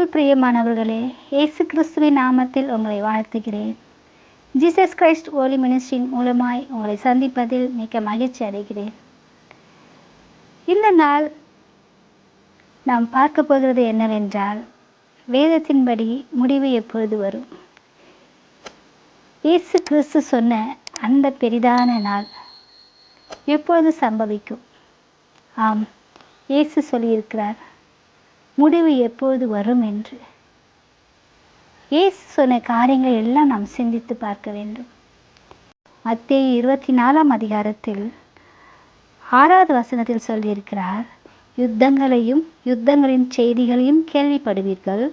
பிரியமானவர்களே இயேசு கிறிஸ்துவின் நாமத்தில் உங்களை வாழ்த்துகிறேன். ஜீசஸ் கிரைஸ்ட் ஓலி மினிஸ்டின் மூலமாய் உங்களை சந்திப்பதில் மிக்க மகிழ்ச்சி அடைகிறேன். இந்த நாள் நாம் பார்க்க போகிறது என்னவென்றால் வேதத்தின்படி முடிவு எப்பொழுது வரும்? இயேசு கிறிஸ்து சொன்ன அந்த பெரிதான நாள் எப்பொழுது சம்பவிக்கும்? ஆம் இயேசு சொல்லியிருக்கிறார் முடிவு எப்போது வரும் என்று. இயேசு சொன்ன காரியங்களை எல்லாம் நாம் சிந்தித்து பார்க்க வேண்டும். மத்திய இருபத்தி நாலாம் அதிகாரத்தில் ஆறாவது வசனத்தில் சொல்லியிருக்கிறார் யுத்தங்களையும் யுத்தங்களின் செய்திகளையும் கேள்விப்படுவீர்கள்.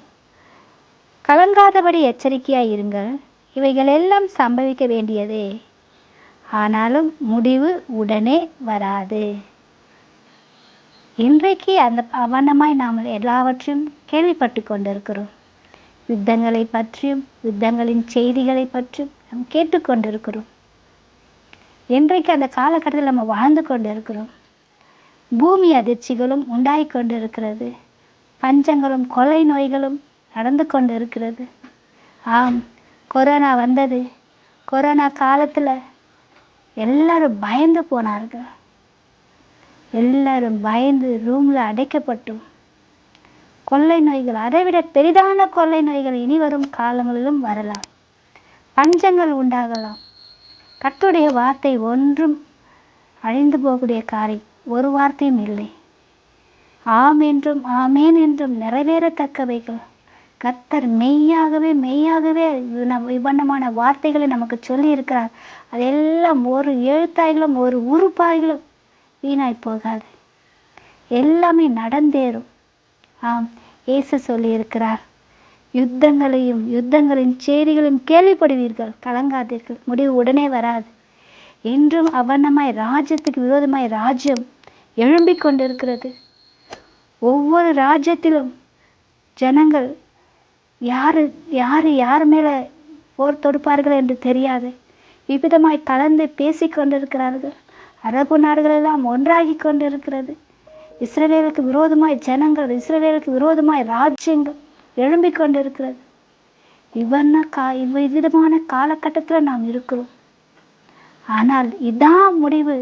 கலங்காதபடி எச்சரிக்கையாக இருங்கள். இவைகள் எல்லாம் சம்பவிக்க வேண்டியதே. ஆனாலும் முடிவு உடனே வராது. இன்றைக்கு அந்த அவனமாய் நாம் எல்லாவற்றையும் கேள்விப்பட்டு கொண்டிருக்கிறோம். யுத்தங்களை பற்றியும் யுத்தங்களின் செய்திகளை பற்றியும் நாம் கேட்டுக்கொண்டிருக்கிறோம் இன்றைக்கு அந்த காலகட்டத்தில் நம்ம வாழ்ந்து கொண்டிருக்கிறோம். பூமி அதிர்ச்சிகளும் உண்டாகி கொண்டிருக்கிறது. பஞ்சங்களும் கொலை நோய்களும் நடந்து கொண்டிருக்கிறது. ஆம் கொரோனா வந்தது. கொரோனா காலத்தில் எல்லாரும் பயந்து போனார்கள். எல்லாரும் பயந்து ரூமில் அடைக்கப்பட்டோம். கொள்ளை நோய்கள் அதைவிட பெரிதான கொள்ளை நோய்கள் இனி வரும் காலங்களிலும் வரலாம். பஞ்சங்கள் உண்டாகலாம். கத்துடைய வார்த்தை ஒன்றும் அழிந்து போகக்கூடிய காரியம் ஒரு வார்த்தையும் இல்லை. ஆம் என்றும் ஆமேன் என்றும் நிறைவேறத்தக்கவைகள். கத்தர் மெய்யாகவே மெய்யாகவே விபன்னமான வார்த்தைகளை நமக்கு சொல்லி இருக்கிறார் அதெல்லாம் ஒரு எழுத்தாய்களும் ஒரு உறுப்பாய்களும் வீணாய் போகாது. எல்லாமே நடந்தேறும். ஆம் இயேசு சொல்லியிருக்கிறார் யுத்தங்களையும் யுத்தங்களின் செய்திகளையும் கேள்விப்படுவீர்கள். கலங்காதீர்கள். முடிவு உடனே வராது. என்றும் அவனமாய் ராஜ்யத்துக்கு விரோதமாய் ராஜ்யம் எழும்பிக் கொண்டிருக்கிறது. ஒவ்வொரு ராஜ்யத்திலும் ஜனங்கள் யாரு யார் யார் மேலே போர் தொடுப்பார்கள் என்று தெரியாது. விவிதமாய் கலந்து பேசிக்கொண்டிருக்கிறார்கள் அரபு அரபு நாடுகளெல்லாம் ஒன்றாகி கொண்டிருக்கிறது. இஸ்ரேலுக்கு விரோதமாய் ஜனங்கள் இஸ்ரேலுக்கு விரோதமாய் ராஜ்யங்கள் எழும்பிக் கொண்டிருக்கிறது. இவ்வண்ண கா இவ்விதமான காலகட்டத்தில் நாம் இருக்கிறோம். ஆனால் இதான் முடிவு.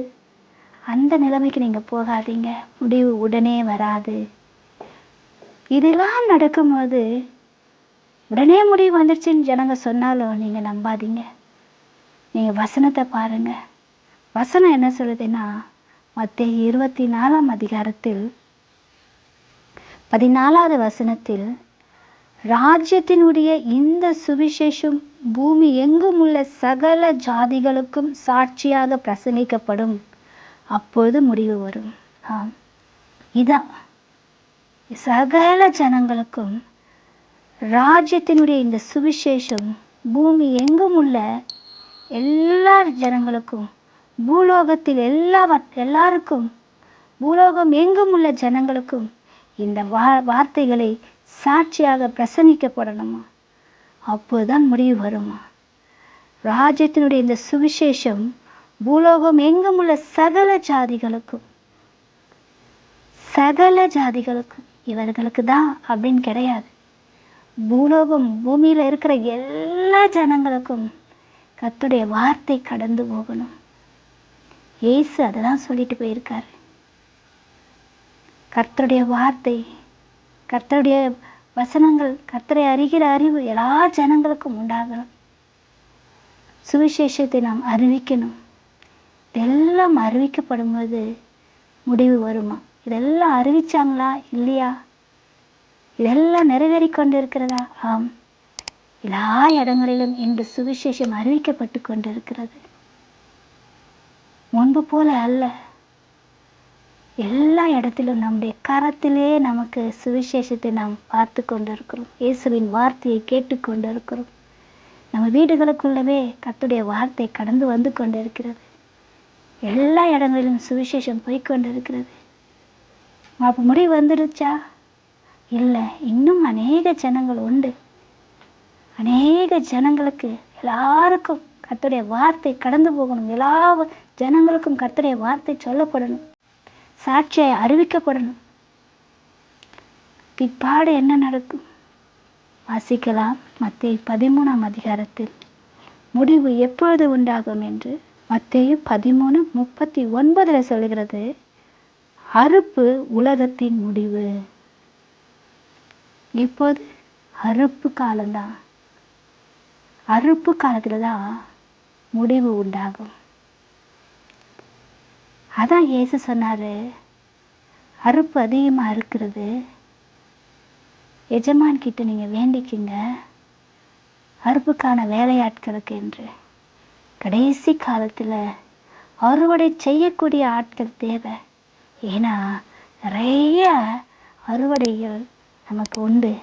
அந்த நிலைமைக்கு நீங்கள் போகாதீங்க. முடிவு உடனே வராது. இதெல்லாம் நடக்கும்போது உடனே முடிவு வந்துருச்சுன்னு ஜனங்க சொன்னாலும் நீங்கள் நம்பாதீங்க. நீங்கள் வசனத்தை பாருங்கள் வசனம் என்ன சொல்லுதுன்னா மத்திய இருபத்தி நாலாம் அதிகாரத்தில் பதினாலாவது வசனத்தில் ராஜ்யத்தினுடைய இந்த சுவிசேஷம் பூமி எங்கும் உள்ள சகல ஜாதிகளுக்கும் சாட்சியாக பிரசங்கிக்கப்படும். அப்பொழுது முடிவு வரும். ஆம். இதான். சகல ஜனங்களுக்கும் ராஜ்யத்தினுடைய இந்த சுவிசேஷம் பூமி எங்கும் உள்ள எல்லா ஜனங்களுக்கும் பூலோகத்தில் எல்லா எல்லாருக்கும் பூலோகம் எங்கும் உள்ள ஜனங்களுக்கும் இந்த வா வார்த்தைகளை சாட்சியாக பிரசங்கிக்கப்படணுமா? அப்போதுதான் முடிவு வருமா? ராஜ்யத்தினுடைய இந்த சுவிசேஷம் பூலோகம் எங்கும் உள்ள சகல ஜாதிகளுக்கும் சகல ஜாதிகளுக்கும் இவர்களுக்கு தான் அப்படின்னு கிடையாது. பூலோகம் பூமியில் இருக்கிற எல்லா ஜனங்களுக்கும் கத்துடைய வார்த்தை கடந்து போகணும். ஏசு அதை தான் சொல்லிட்டு போயிருக்காரு. கர்த்தருடைய வார்த்தை கர்த்தருடைய வசனங்கள் கர்த்தரை அறிகிற அறிவு எல்லா ஜனங்களுக்கும் உண்டாகணும். சுவிசேஷத்தை நாம் அறிவிக்கணும். இதெல்லாம் அறிவிக்கப்படும்போது முடிவு வருமா? இதெல்லாம் அறிவிச்சாங்களா? இல்லையா? இதெல்லாம் நிறைவேறி கொண்டு இருக்கிறதா ஆம். எல்லா இடங்களிலும் இன்று சுவிசேஷம் அறிவிக்கப்பட்டு கொண்டிருக்கிறது. முன்பு போல அல்ல. எல்லா இடத்திலும் நம்முடைய கரத்திலே நமக்கு சுவிசேஷத்தை நாம் பார்த்து கொண்டிருக்கிறோம். இயேசுவின் வார்த்தையை கேட்டுக்கொண்டிருக்கிறோம் நம்ம வீடுகளுக்குள்ளவே கத்துடைய வார்த்தை கடந்து வந்து கொண்டிருக்கிறது. எல்லா இடங்களிலும் சுவிசேஷம் போய்கொண்டிருக்கிறது அப்போ முடிவு வந்துடுச்சா? இல்லை இன்னும் அநேக ஜனங்கள் உண்டு. அநேக ஜனங்களுக்கு எல்லாருக்கும் கத்துடைய வார்த்தை கடந்து போகணும். எல்லா ஜனங்களுக்கும் கர்த்தருடைய வார்த்தை சொல்லப்படணும். சாட்சியை அறிவிக்கப்படணும். பிற்பாடு என்ன நடக்கும்? வாசிக்கலாம். மத்திய பதிமூணாம் அதிகாரத்தில் முடிவு எப்பொழுது உண்டாகும்? என்று மத்தேயு பதிமூணு முப்பத்தி ஒன்பதில் சொல்கிறது அறுப்பு உலகத்தின் முடிவு. இப்போது அறுப்பு காலம்தான். அறுப்பு காலத்தில் தான் முடிவு உண்டாகும். அதான் இயேசு சொன்னார். அறுப்பு அதிகமாக இருக்கிறது. எஜமான் கிட்ட நீங்கள் வேண்டிக்கிங்க. அறுப்புக்கான வேலையாட்களுக்கு என்று. கடைசி காலத்தில் அறுவடை செய்யக்கூடிய ஆட்கள் தேவை. ஏன்னா நிறைய அறுவடைகள் நமக்கு உண்டு.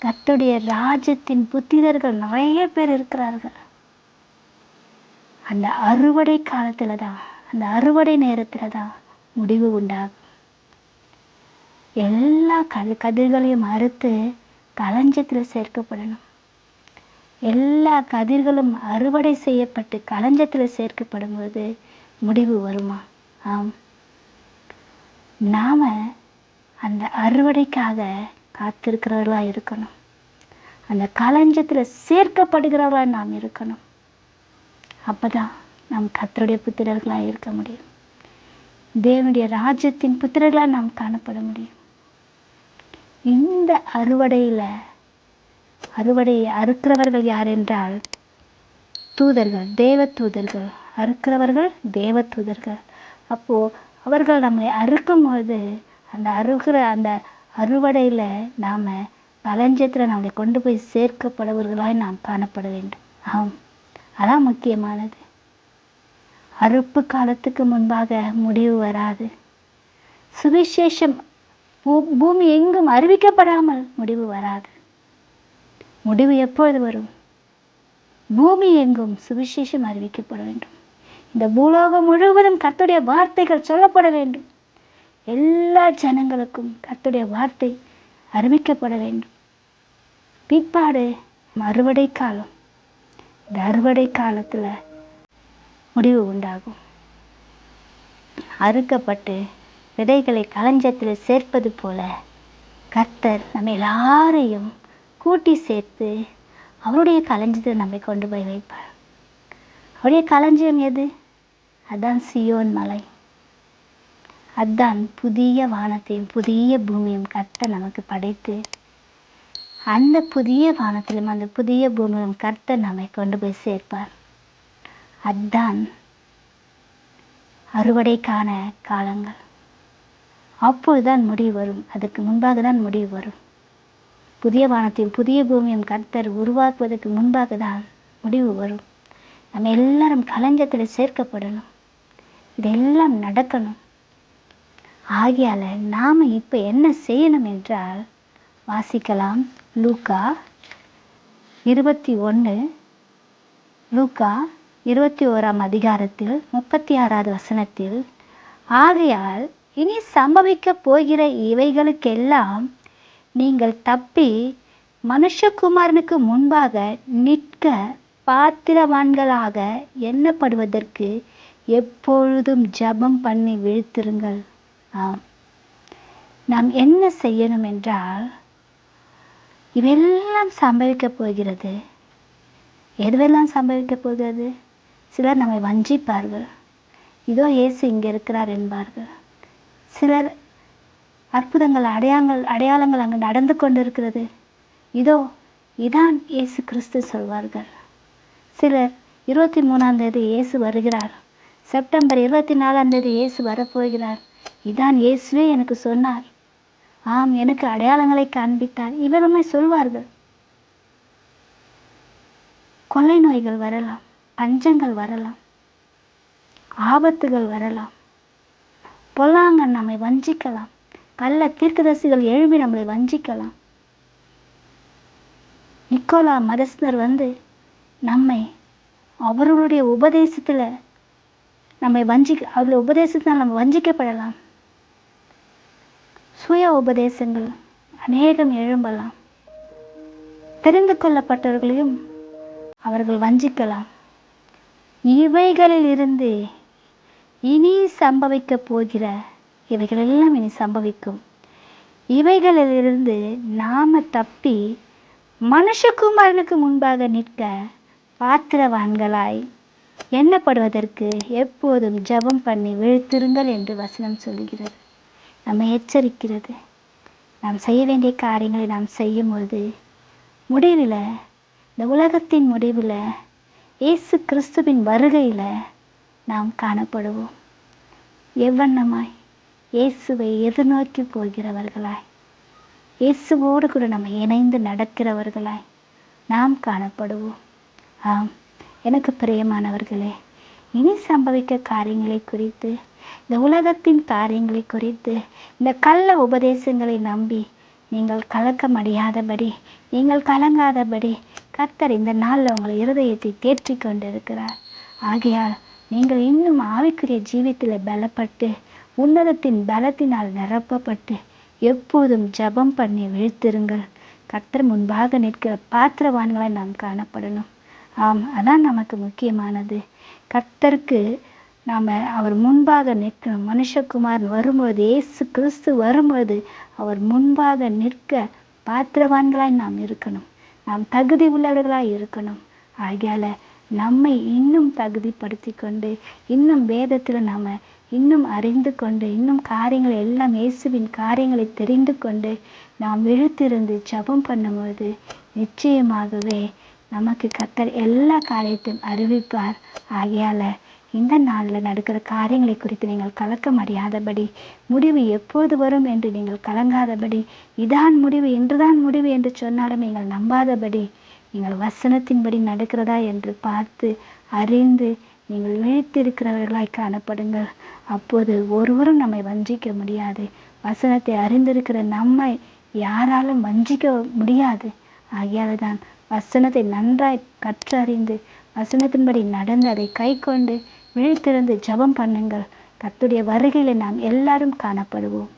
கத்துடைய ராஜ்யத்தின் புத்திரர்கள் நிறைய பேர் இருக்கிறார்கள். அந்த அறுவடை காலத்தில் தான் அந்த அறுவடை நேரத்தில் தான் முடிவு உண்டாகும். எல்லா கல் கதிர்களையும் அறுத்து களஞ்சத்தில் சேர்க்கப்படணும். எல்லா கதிர்களும் அறுவடை செய்யப்பட்டு களஞ்சத்தில் சேர்க்கப்படும் போது முடிவு வருமா? ஆம். நாம் அந்த அறுவடைக்காக காத்திருக்கிறவர்களாக இருக்கணும். அந்த களஞ்சத்தில் சேர்க்கப்படுகிறவர்களாக நாம் இருக்கணும். அப்போ தான் நாம் கத்தருடைய புத்திரர்களாக இருக்க முடியும். தேவனுடைய ராஜ்யத்தின் புத்திரர்களாக நாம் காணப்பட முடியும். இந்த அறுவடையில் அறுவடையை அறுக்கிறவர்கள் யார் என்றால் தூதர்கள் தேவ தூதர்கள். அறுக்கிறவர்கள் தேவ தூதர்கள். அப்போது அவர்கள் நம்மை அறுக்கும்போது அந்த அறுக்கிற அந்த அறுவடையில் நாம் பலஞ்சத்தில் நம்மளை கொண்டு போய் சேர்க்கப்படுவர்களாய் நாம் காணப்பட வேண்டும். ஆம். அதான் முக்கியமானது. அறுப்பு காலத்துக்கு முன்பாக முடிவு வராது. சுவிசேஷம் பூ- பூமி எங்கும் அறிவிக்கப்படாமல் முடிவு வராது. முடிவு எப்பொழுது வரும்? பூமி எங்கும் சுவிசேஷம் அறிவிக்கப்பட வேண்டும். இந்த பூலோகம் முழுவதும் கத்துடைய வார்த்தைகள் சொல்லப்பட வேண்டும். எல்லா ஜனங்களுக்கும் கத்துடைய வார்த்தை அறிவிக்கப்பட வேண்டும். பிற்பாடு அறுவடை காலம் இந்த அறுவடை காலத்தில் முடிவு உண்டாகும். அறுக்கப்பட்டு விதைகளை களஞ்சத்தில் சேர்ப்பது போல கர்த்தர் நம்ம எல்லாரையும் கூட்டி சேர்த்து அவருடைய களஞ்சத்தை நம்மை கொண்டு போய் வைப்பார். அவருடைய களஞ்சியம் எது? அதான் சியோன் மலை. அதான் புதிய வானத்தையும் புதிய பூமியும் கர்த்தர் நமக்கு படைத்து அந்த புதிய வானத்திலும் அந்த புதிய பூமியிலும் கர்த்தர் நம்மை கொண்டு போய் சேர்ப்பார். அதுதான் அறுவடைக்கான காலங்கள். அப்பொழுதுதான் முடிவு வரும். அதுக்கு முன்பாக தான் முடிவு வரும். புதிய வானத்தையும் புதிய பூமியும் கர்த்தர் உருவாக்குவதற்கு முன்பாக தான் முடிவு வரும். நம்ம எல்லாரும் களஞ்சத்தில் சேர்க்கப்படணும். இதெல்லாம் நடக்கணும். ஆகையால் நாம் இப்போ என்ன செய்யணும் என்றால் வாசிக்கலாம். லூக்கா இருபத்தி ஒன்று லூக்கா இருபத்தி ஓராம் அதிகாரத்தில் முப்பத்தி ஆறாவது வசனத்தில் ஆகையால் இனி சம்பவிக்கப் போகிற இவைகளுக்கெல்லாம் நீங்கள் தப்பி மனுஷகுமாரனுக்கு முன்பாக நிற்க பாத்திரவான்களாக எண்ணப்படுவதற்கு எப்பொழுதும் ஜெபம் பண்ணி விழுத்திருங்கள். ஆம். நாம் என்ன செய்யணும் என்றால் இவையெல்லாம் சம்பவிக்கப் போகிறது. எதுவெல்லாம் சம்பவிக்கப் போகிறது? சிலர் நம்மை வஞ்சிப்பார்கள். இதோ இயேசு இங்கே இருக்கிறார் என்பார்கள். சிலர் அற்புதங்கள் அடையாளங்கள் அடையாளங்கள் அங்கு நடந்து கொண்டிருக்கிறது. இதோ இதான் இயேசு கிறிஸ்து சொல்வார்கள். சிலர் இருபத்தி மூணாம் தேதி இயேசு வருகிறார். செப்டம்பர் இருபத்தி நாலாம் தேதி இயேசு வரப்போகிறார். இதான் இயேசுவே எனக்கு சொன்னார். ஆம் எனக்கு அடையாளங்களை காண்பித்தார். இவருமே சொல்வார்கள். கொள்ளை நோய்கள் வரலாம். பஞ்சங்கள் வரலாம். ஆபத்துகள் வரலாம். பொல்லாங்கன் நம்மை வஞ்சிக்கலாம். கள்ள தீர்க்கதரிசிகள் எழும்பி நம்மளை வஞ்சிக்கலாம். நிக்கோலா மதஸ்தர் வந்து நம்மை அவர்களுடைய உபதேசத்தில் நம்மை வஞ்சி அவருடைய உபதேசத்தினால் நம்ம வஞ்சிக்கப்படலாம். சுய உபதேசங்கள் அநேகம் எழும்பலாம். தெரிந்து கொள்ளப்பட்டவர்களையும் அவர்கள் வஞ்சிக்கலாம். இவைகளிலிருந்து இனி சம்பவிக்கப் போகிற இவைகளெல்லாம் இனி சம்பவிக்கும். இவைகளிலிருந்து நாம் தப்பி மனுஷகுமாரனுக்கு முன்பாக நிற்க பாத்திரவான்களாய் எண்ணப்படுவதற்கு எப்போதும் ஜெபம் பண்ணி விழுத்திருங்கள் என்று வசனம் சொல்கிறது நம்மை எச்சரிக்கிறது. நாம் செய்ய வேண்டிய காரியங்களை நாம் செய்யும் பொழுது முடிவில் இந்த உலகத்தின் முடிவில் இயேசு கிறிஸ்துவின் வருகையில் நாம் காணப்படுவோம். எவ்வண்ணமாய் இயேசுவை எதிர்நோக்கி போகிறவர்களாய் இயேசுவோடு கூட நம்ம இணைந்து நடக்கிறவர்களாய் நாம் காணப்படுவோம். ஆம் எனக்கு பிரியமானவர்களே இனி சம்பவிக்க காரியங்களை குறித்து இந்த உலகத்தின் காரியங்களை குறித்து இந்த கள்ள உபதேசங்களை நம்பி நீங்கள் கலக்கம் அடையாதபடி நீங்கள் கலங்காதபடி கர்த்தர் இந்த நாளில் உங்கள் இருதயத்தை தேற்றி கொண்டிருக்கிறார். ஆகையால் நீங்கள் இன்னும் ஆவிக்குரிய ஜீவித்தில் பலப்பட்டு உன்னதத்தின் பலத்தினால் நிரப்பப்பட்டு எப்போதும் ஜெபம் பண்ணி விழித்திருங்கள். கர்த்தர் முன்பாக நிற்கிற பாத்திரவான்களை நாம் காணப்படணும். ஆம் அதான் நமக்கு முக்கியமானது. கர்த்தருக்கு நாம் அவர் முன்பாக நிற்கணும் மனுஷகுமார் வரும்போது இயேசு கிறிஸ்து வரும்போது அவர் முன்பாக நிற்க பாத்திரவான்களாய் நாம் இருக்கணும். நாம் தகுதி உள்ளவர்களாக இருக்கணும். ஆகையால் நம்மை இன்னும் தகுதிப்படுத்தி கொண்டு இன்னும் வேதத்தில் நாம் இன்னும் அறிந்து கொண்டு இன்னும் காரியங்களை எல்லாம் இயேசுவின் காரியங்களை தெரிந்து கொண்டு நாம் விழுத்திருந்து ஜெபம் பண்ணும்போது நிச்சயமாகவே நமக்கு கத்தர் எல்லா காரியத்தையும் அறிவிப்பார். ஆகையால் இந்த நாளில் நடக்கிற காரியங்களை குறித்து நீங்கள் கலக்கம் அறியாதபடி முடிவு எப்போது வரும் என்று நீங்கள் கலங்காதபடி இதான் முடிவு இன்றுதான் முடிவு என்று சொன்னாலும் நீங்கள் நம்பாதபடி நீங்கள் வசனத்தின்படி நடக்கிறதா என்று பார்த்து அறிந்து நீங்கள் விழித்திருக்கிறவர்களாய் காணப்படுங்கள். அப்போது ஒருவரும் நம்மை வஞ்சிக்க முடியாது. வசனத்தை அறிந்திருக்கிற நம்மை யாராலும் வஞ்சிக்க முடியாது. ஆகையால் தான் வசனத்தை நன்றாய் கற்றறிந்து வசனத்தின்படி நடந்து அதை கை கொண்டு விழித்திருந்து ஜெபம் பண்ணுங்கள். கத்துடைய வருகையில் நாம் எல்லாரும் காணப்படுவோம்.